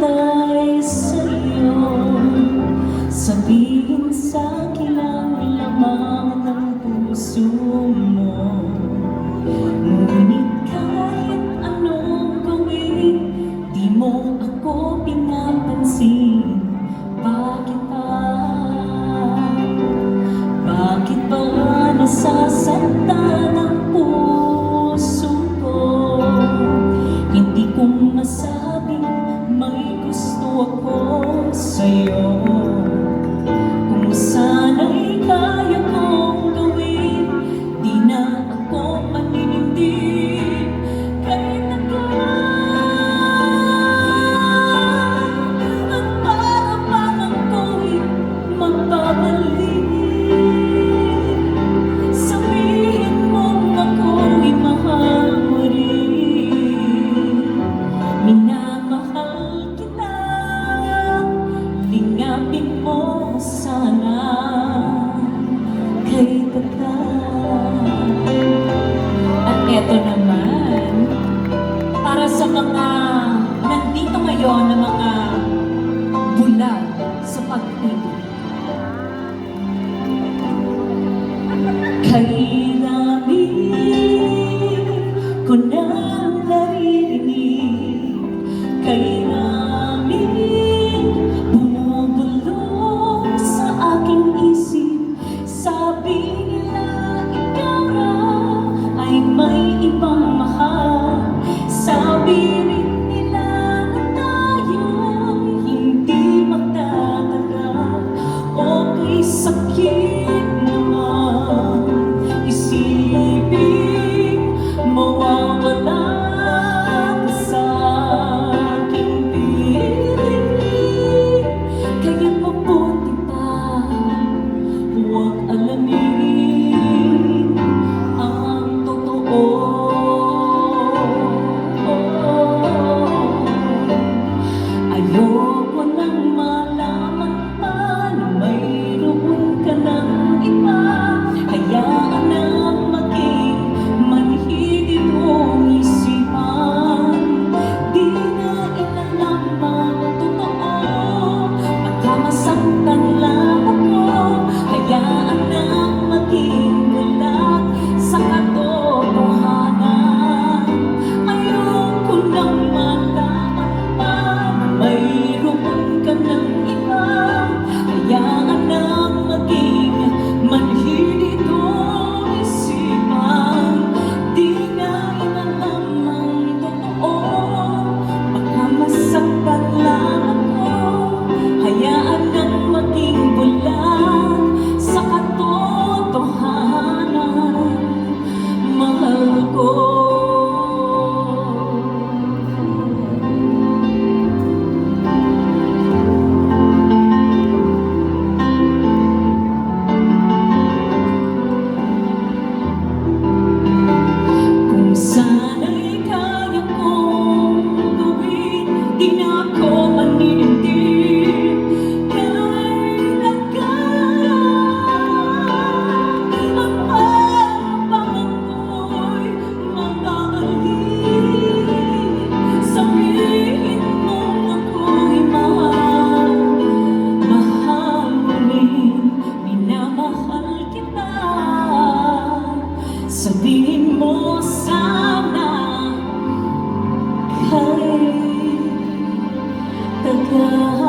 maghintay sa'yo. Sabihin sa'kin ang laman ng puso mo. Ito naman, para sa mga nandito ngayon na mga bulag sa pag-ibig. sana kay tagal.